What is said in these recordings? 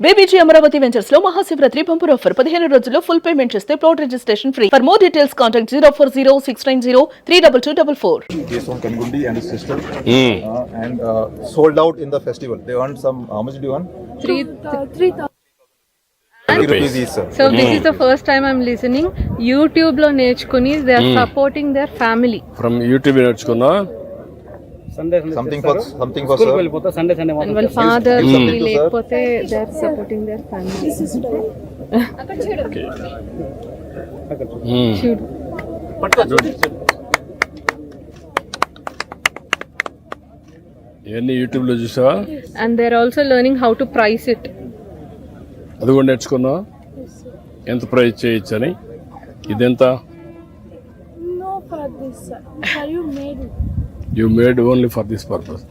BBG Amaravati వెంచర్స్లో Mahashivratri bumper offer పదిహేను రోజుల్లో ఫుల్ పేమెంట్ చేస్తే plot registration free for more details contact zero four zero six nine zero three double two double four case on Kangundi and his sister uh, and uh, sold out in the festival. They earned some, how much do you earn? three three thousand. 30 rupees each, sir. So this is the first time I'm listening. YouTube లో నేర్చుకుని they are supporting their family from YouTube నేర్చుకున్నా Sunday Sunday Something for, something for స్కూల్కి sir. వెళ్ళిపోతా Sunday Sunday and మాత్రం వాళ్ళ father something to sir. లేకపోతే they are supporting their family చూడు. ఇవన్నీ యూట్యూబ్లో చూసావా? And they are also learning how to price it అది కూడా నేర్చుకున్నావా? ఎంత ప్రైస్ చేయొచ్చు అని ఇదెంత. Sir, you made it. You made only for this purpose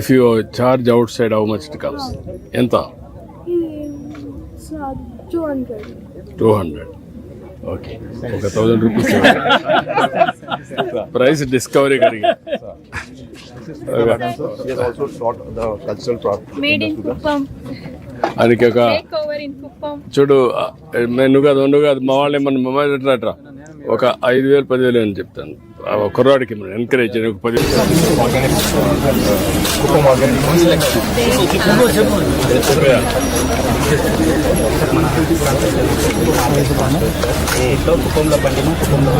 if you charge outside how much it comes ఎంత? It's 200. టూ హండ్రెడ్ ఓకే ఒక thousand rupees price discovery కలిగి He has also taught the cultural part. Made in Kuppam. ఆయనకి ఒక Take over in Kuppam. చూడు నువ్వు కాదు నువ్వు కాదు మా వాళ్ళు ఏమన్నా మా వాళ్ళు ఎట్లా అట్రా ఒక ఐదు వేలు పదివేలు అని చెప్తాను? కుర్రాడికి మనం ఎంకరేజ్ ఒక పది uh, organic. ఇంట్లో కుటుంబంలో పండిన కుటుంబంలో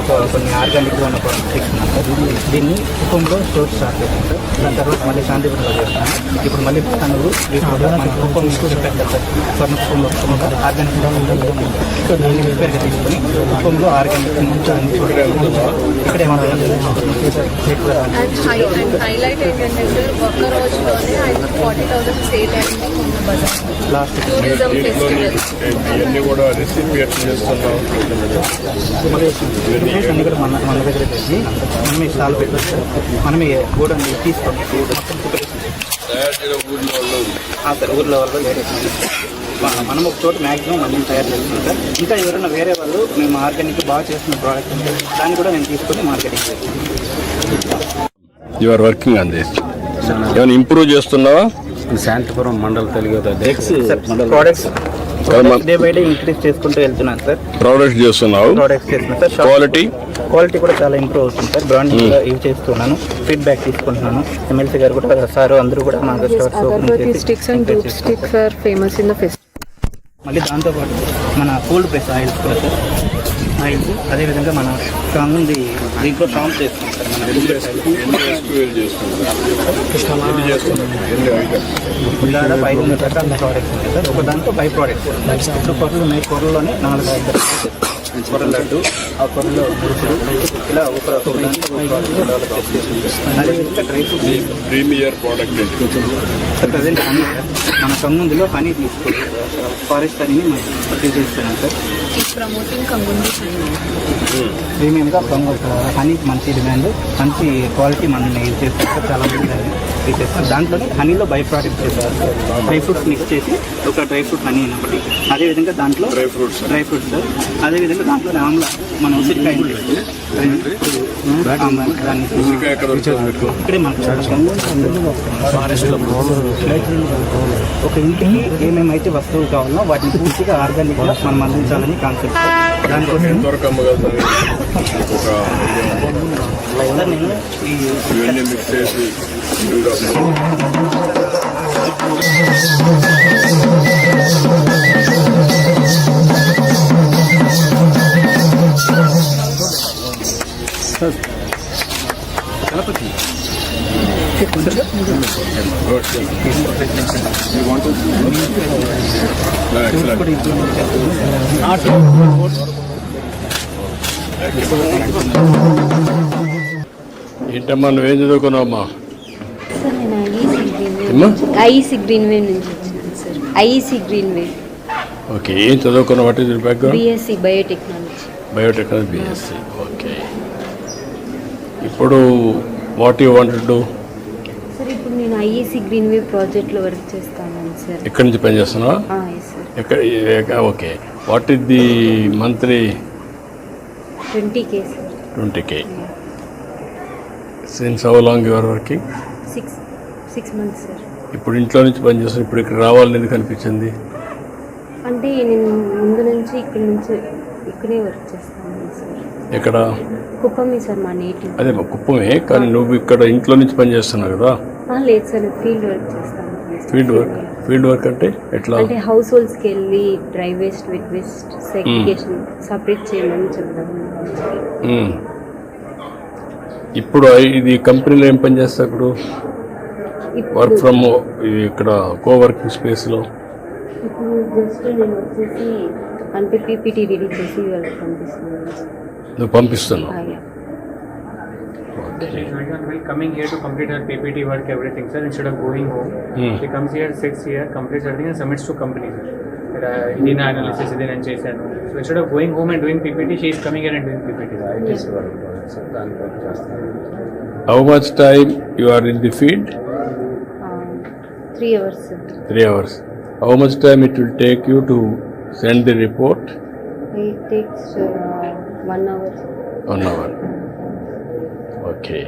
ఒక కొన్ని ఆర్గానిక్ ఉన్న దీన్ని కుటుంబంలో స్టోర్ స్టార్ట్ చేస్తాం సార్ దాని తర్వాత మళ్ళీ శాంతిపురంలో చేస్తాను ఇప్పుడు మళ్ళీ తనూరు మన కుటుంబం చెప్పారు సార్ స్వర్ణ కుటుంబంలో కుటుంబంలో ఆర్గానిక్ సో దాన్ని రిపేర్గా తీసుకొని కుటుంబంలో ఆర్గానిక్ ఇక్కడే మనం హైలైట్ ఏంటంటే ఒక్క రోజులోనే ఐదు ఫార్టీ థౌసండ్ సేల్ అయింది బజార్ ఇవన్నీ కూడా రెసిపీ ఎట్లా కూడా మన దగ్గర పెట్టి మనమే స్టాల్ పెట్టచ్చు. మనమే కూడా తీసుకోండి సార్ ఊర్లో వాళ్ళు వేరే మన- మనం ఒక చోట మ్యాక్సిమం అన్ని తయారు చేస్తున్నాం సార్ ఇంకా ఎవరైనా వేరే వాళ్ళు మేము ఆర్గానిక్ బాగా చేస్తున్న ప్రోడక్ట్ ఉంటే దాన్ని కూడా నేను తీసుకొని మార్కెటింగ్ చేస్తాను. You are working on this ఏమైనా ఇంప్రూవ్ చేస్తున్నావా? శాంతిపురం మండల Telugu sir products day by day increase చేసుకుంటూ వెళ్తున్నాను సార్ ప్రోడక్ట్ చేస్తున్నావు? ప్రోడక్ట్స్ చేస్తున్నాను సార్ క్వాలిటీ క్వాలిటీ కూడా చాలా ఇంప్రూవ్ అవుతుంది సార్ బ్రాండింగ్ యూజ్ చేస్తున్నాను. ఫీడ్బ్యాక్ తీసుకుంటున్నాను. ఎమ్మెల్సీ గారు కూడా సార్ అందరూ కూడా మా స్టోర్స్ ఓపెన్ అగరబత్తి చేసి స్టిక్స్ అండ్ encourage ధూప్ చేస్తున్నారు. Sticks are famous in the festival మళ్ళీ దాంతోపాటు మన కోల్డ్ ప్రెస్ ఆయిల్స్ కూడా సార్ ఆయిల్స్ అదేవిధంగా మన ఉంది. దీంట్లో స్ట్రాంగ్ చేస్తాం సార్. మన రెగ్యులర్ ఉల్లాడ ఐదు వందల రకాల ప్రోడక్ట్స్ ఉంటాయి సార్. ఒక దాంట్లో బై ప్రోడక్ట్స్ ఇప్పుడు కొర్రలు ఉన్నాయి. కొర్రలోనే నాలుగు ఐదు కొర్ర లడ్డు ఆ మురుకులు ఇలా ఒక premier product sir present honey sir మన కమ్ముందులో హనీ తీసుకోండి ఫారెస్ట్ హనీని మనం పర్చేజ్ చేస్తున్నాం సార్. ప్రీమియంగా పొంగ హనీ మంచి డిమాండ్ మంచి క్వాలిటీ మనం యూజ్ చేస్తాం సార్ చాలా మంది యూజ్ చేస్తారు దాంట్లోనే హనీలో బై ప్రోడక్ట్ చేస్తారు. డ్రై ఫ్రూట్స్ మిక్స్ చేసి ఒక డ్రై ఫ్రూట్ హనీ ఒకటి అదేవిధంగా దాంట్లో dry fruits. Dry fruits. Sir అదేవిధంగా దాంట్లో ఆమ్ల మన ఉసిరికాయ ఇక్కడే ఒక ఇంటికి ఏమేమైతే వస్తువులు కావాలో వాటిని పూర్తిగా ఆర్గానిక్గా మనం అందించాలని కాన్సెప్ట్. దానికోసం ఎంతవరకు అమ్మగలుగుతారు ఒక సార్ నేను ఈ ఇవన్నీ మిక్స్ చేసి ఏంటమ్మా నువ్వేం చదువుకున్నావమ్మా? ఐఈసీ గ్రీన్ వేవ్ నుంచి వచ్చినాను sir. IEC green wave okay ఏం చదువుకున్నావు? What is background BSc biotechnology. Biotechnology BSc. Okay. ఇప్పుడు what you want do sir ఇప్పుడు నేను ఐఈసీ గ్రీన్ వేవ్ ప్రాజెక్ట్లో వర్క్ చేస్తాను సార్. ఎక్కడి నుంచి పని చేస్తున్నావా ఎస్ సార్ ఎక్కడ okay. What is the monthly twenty K twenty K. Since how long you are working six six months sir. ఇప్పుడు ఇంట్లో నుంచి పని చేస్తాను ఇప్పుడు ఇక్కడ రావాలని ఎందుకు అనిపించింది? అంటే నేను ముందు నుంచి ఇక్కడ నుంచి ఇక్కడే వర్క్ చేస్తాను సార్. ఎక్కడ? కుప్పమే సార్ మా నేటివ్ అదే మా కుప్పమే కానీ నువ్వు ఇక్కడ ఇంట్లో నుంచి పని చేస్తున్నావు కదా. లేదు సార్ ఫీల్డ్ వర్క్ చేస్తాను. ఫీల్డ్ వర్క్ ఫీల్డ్ వర్క్ అంటే ఎట్లా? అంటే హౌస్ హోల్డ్స్కి వెళ్ళి dry waste wet waste segregation separate చేయమని చెప్తాను మ్మ్. ఇప్పుడు ఇది కంపెనీలో ఏం పని చేస్తా ఇప్పుడు? వర్క్ ఫ్రమ్ ఇక్కడ కోవర్కింగ్ స్పేస్లో ఇప్పుడు జస్ట్ నేను వచ్చేసి అంటే పీపీటీ రెడీ చేసి వాళ్ళకి పంపిస్తున్నాను. నువ్వు పంపిస్తున్నావు? While coming here to complete our PPT work, everything, sir, instead of going home, Hmm. he comes here, sits here, completes everything and submits to company, sir. Uh, analysis, ఇది నేను చేశాను. So instead of going home and doing PPT, she is coming here and doing PPT. How much time you are in the field three hours sir three hours how much time it will take you to send the report it takes one hour one hour okay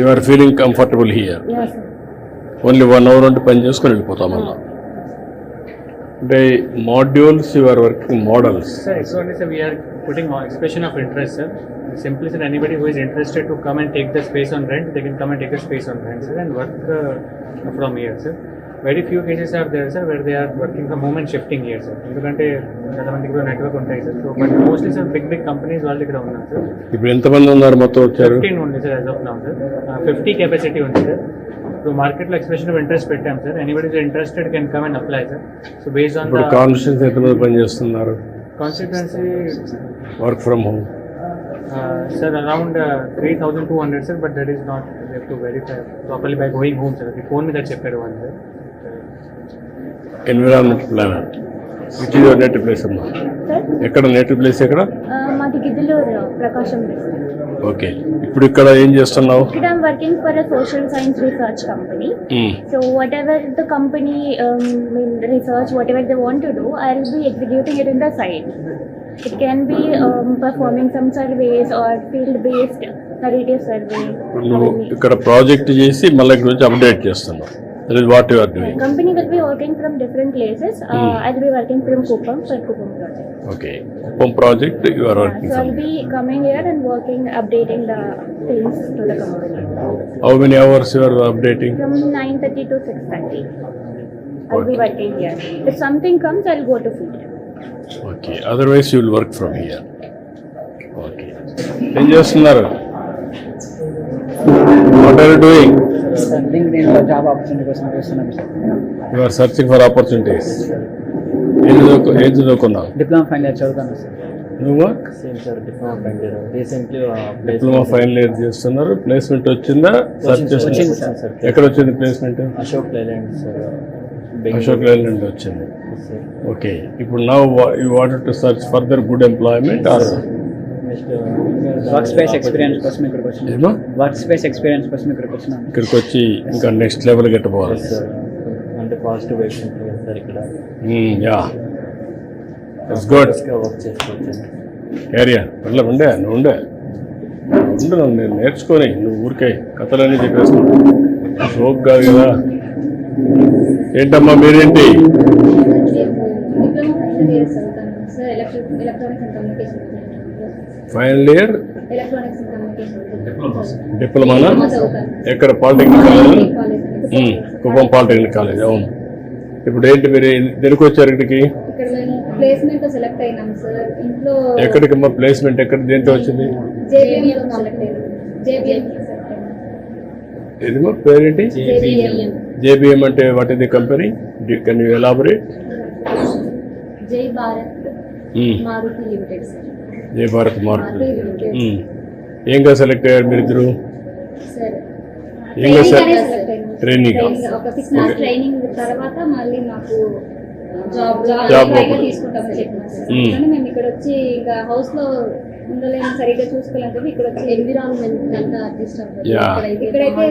you are feeling comfortable here only one hour అంటే పని చేసుకొని వెళ్ళిపోతాం మళ్ళా అంటే modules you are working models Sir, it's only, sir, we are putting on expression of interest, sir. Simply, sir, anybody who is interested to come and take the space on rent, they can come and take the space on rent, sir, and work uh, from here, sir. Few cases are there, sir, where they are working from home and shifting here, sir. ఎందుకంటే చాలా మందికి కూడా network ఉంటాయి sir so but mostly sir big big companies వాళ్ళు ఇక్కడ ఉన్నారు sir ఇప్పుడు ఎంతమంది ఉన్నారు మొత్తం వచ్చారు? ఫిఫ్టీన్ ఉంది sir as of now sir fifty capacity ఉంది సార్ ఇప్పుడు మార్కెట్లో ఎక్స్ప్రెషన్ ఆఫ్ ఇంట్రెస్ట్ పెట్టాం sir anybody interested can come and apply sir so based on the constituencies ఎంతమంది పని చేస్తున్నారు కాన్సిక్వెన్సీ work from home uh, 3,200, sir, but that is not, we have to verify properly by going home, sir. The phone with that చెప్పారు one, sir. Environment planner which is your native place అమ్మా. ఎక్కడ native place ఎక్కడ? మాది గిద్దలూరు ప్రకాశం okay. ఇప్పుడు ఇక్కడ ఏం చేస్తున్నావు? ఇక్కడ I'm working for a social science research company. So whatever the company mean research whatever they want to do I will be executing it in the side it can be performing some surveys or field based survey ఇక్కడ project చేసి మళ్ళీ నుంచి update చేస్తున్నావు. That is what you are doing company will be working from different places I will be working from Kuppam for Kuppam project okay Kuppam project you are Yeah, working so I'll be coming here and working, updating the things to the company. How many hours you are updating From 9.30 to 6.30, I'll be working here. If something comes, I'll go to field. Okay otherwise you will work from here okay ఏం చేస్తున్నారు what are doing Job opportunity కోసం చూస్తున్నాం sir you are searching for opportunities ఏం చదువుకు ఏం చదువుకున్నావు diploma final year చదువుతాను sir నువ్వు? డిప్లొమా ఫైనల్ ఇయర్ చేస్తున్నారు. ప్లేస్మెంట్ వచ్చిందా? సర్చ్ చేస్తున్నారు. సార్ ఎక్కడ వచ్చింది placement Leyland, sir. Ashok Leyland నుండి వచ్చింది ఓకే ఇప్పుడు నా you wanted to search further good employment or work space experience కోసం ఇక్కడికి వచ్చినాం. ఏమో? వర్క్ స్పేస్ ఎక్స్పీరియన్స్ కోసం ఇక్కడికి వచ్చినాం. ఇక్కడికి వచ్చి ఇంకా నెక్స్ట్ లెవెల్ గెట్టపోవాలి అంటే పాజిటివ్ వైబ్స్ సార్ ఇక్కడ. యా ఇట్స్ గుడ్ వర్క్ చేసుకోవచ్చు. ఏరియా వెళ్ళ ఉండే నువ్వు ఉండే. ఉండు నువ్వు నేను నేర్చుకొని నువ్వు ఊరికే కథలన్నీ చెప్పేస్తున్నావు షోక్ కాదు. కదా ఏంటమ్మా మీరేంటి? And communication. Final year. డిప్లొమానా ఎక్కడ? Polytechnic college? Kuppam polytechnic college? అవును. ఇప్పుడు ఏంటి మీరు దేనికి వచ్చారు ఇక్కడికి ఇక్కడ మేము ప్లేస్మెంట్ సెలెక్ట్ అయినాం సార్ ఇంట్లో ఎక్కడికమ్మా ప్లేస్మెంట్ ఎక్కడ? దేంట్లో వచ్చింది? జేబిఎం ఏదిమో పేరేంటి? జేబిఎం అంటే what is the company can you elaborate Jai Bharat Maruti limited sir Jaya Bharat mark ఏంగా సెలెక్ట్ అయ్యారు మీరు ఇద్దరు సార్ ఏంగా ట్రైనింగ్ సార్. ట్రైనింగ్ ట్రైనింగ్ ఒక సిక్స్ మంత్స్ ట్రైనింగ్ తర్వాత మళ్ళీ మాకు జాబ్ మేము. ఇక్కడ వచ్చి ఇంకా హౌస్లో ఉండలేము సరిగ్గా చూసుకోలేకపోతే ఇక్కడ వచ్చి ఎన్విరాన్మెంట్ అంతా డిస్టర్బ్ Yeah. ఇక్కడైతే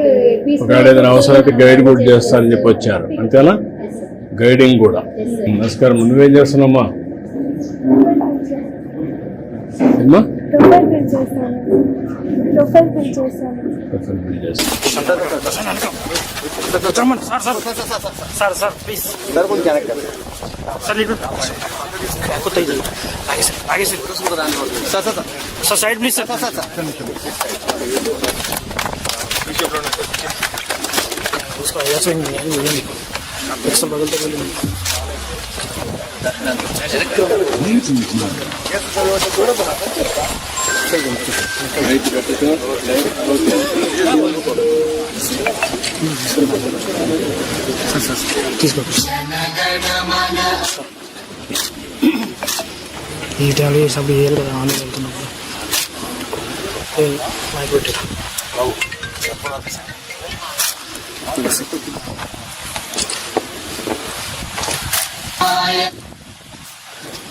peaceful ఒకవేళ ఏదైనా అవసరమైతే గైడ్ కూడా చేస్తానని చెప్పి వచ్చారు అంతేనా. గైడింగ్ కూడా. నమస్కారం. నువ్వేం చేస్తున్నామ్మా? అమ్మా ప్రొఫైల్ బిల్ చేస్తాను ప్రొఫైల్ బిల్ చేస్తాను సార్ సార్ ప్లీజ్ సార్ ఇటు కొత్త ఇది ఆగే సార్ ఆగే sir sir side please sir उसका ऐसा ही नहीं है ये नहीं एक साल ఈ టైంలో సభ్యులు వేయాలి కదా ఆన్లైన్ వెళ్తున్నప్పుడు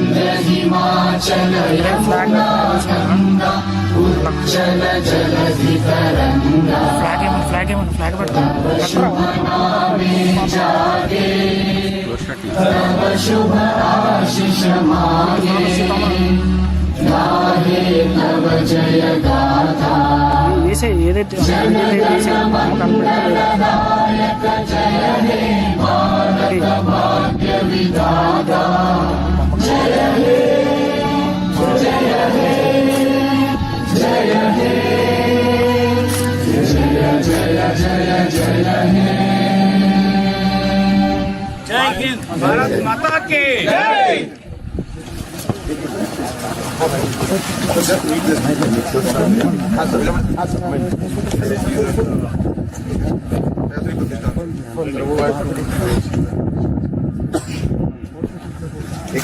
ఏ, మైక్ పెట్టి ఫ్లాగ్ ఏమన్నా ఫ్లాగ్ ఏమన్నా ఫ్లాగ్ వేసే ఏదైతే एक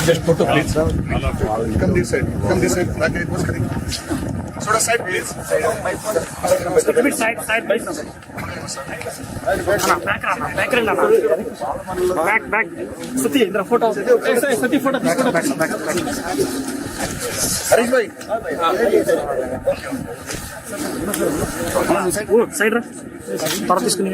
just photo please come this side come this side ताकि कुछ करेंगे थोड़ा side please side by side side by side back रहना बैक रहना back back Sati Indra photo Sati photo back back Harish bhai. Side రా త్వర తీసుకుని